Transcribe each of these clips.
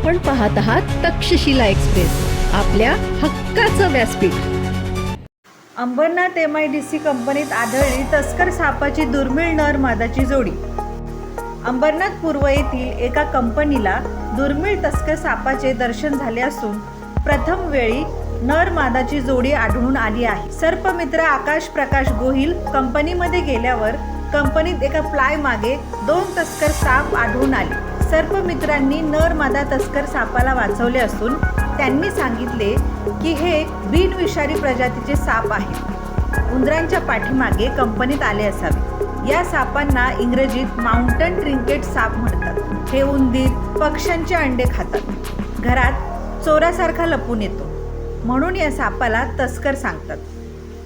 आपण पाहत आहात तक्षशिला एक्सप्रेस आपल्या हक्काचं व्यासपीठ. Ambernath M I D C कंपनीत आढळली तस्कर सापाची दुर्मिळ नर मादाची जोडी. अंबरनाथ पूर्व येथील एका कंपनीला दुर्मिळ तस्कर सापाचे दर्शन झाले असून प्रथम वेळी नर मादाची जोडी आढळून आली आहे. सर्पमित्र आकाश प्रकाश गोहिल कंपनीमध्ये गेल्यावर कंपनीत एका फ्लाय मागे दोन तस्कर साप आढळून आले. सर्पमित्रांनी नर मादा तस्कर सापाला वाचवले असून त्यांनी सांगितले की हे बिनविषारी प्रजातीचे साप आहे. उंदरांच्या पाठीमागे कंपनीत आले असावे. या सापांना इंग्रजीत माउंटन ट्रिंकेट साप म्हणतात. हे उंदीर पक्ष्यांचे अंडे खातात. घरात चोरासारखा लपून येतो. म्हणून या सापाला तस्कर सांगतात.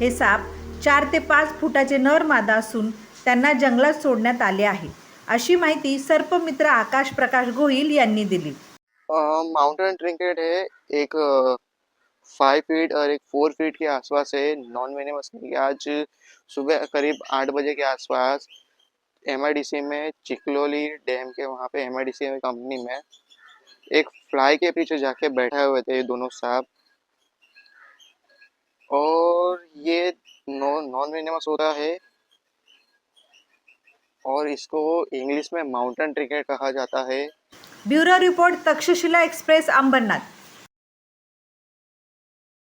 हे साप चार ते पाच फुटाचे नर मादा असून त्यांना जंगलात सोडण्यात आले आहे. अशी माहिती सर्पमित्र आकाश प्रकाश गोहिल यांनी दिली. माउंटेन ट्रिंकेट है एक फाइव फीट और एक फोर फीट के आसपास है नॉन वेनेमस आज सुबह करीब आठ बजे के आसपास एमआईडीसी में चिकलोली डैम के वहाँ पे एम कंपनी में एक फ्लाई के पीछे जाके बैठे हुए थे दोनों साहब। और ये नो नॉन वेनेमस होता है। और इसको इंग्लिश में माउंटेन ट्रिकेट कहा जाता है। Bureau report Takshashila Express Ambernath.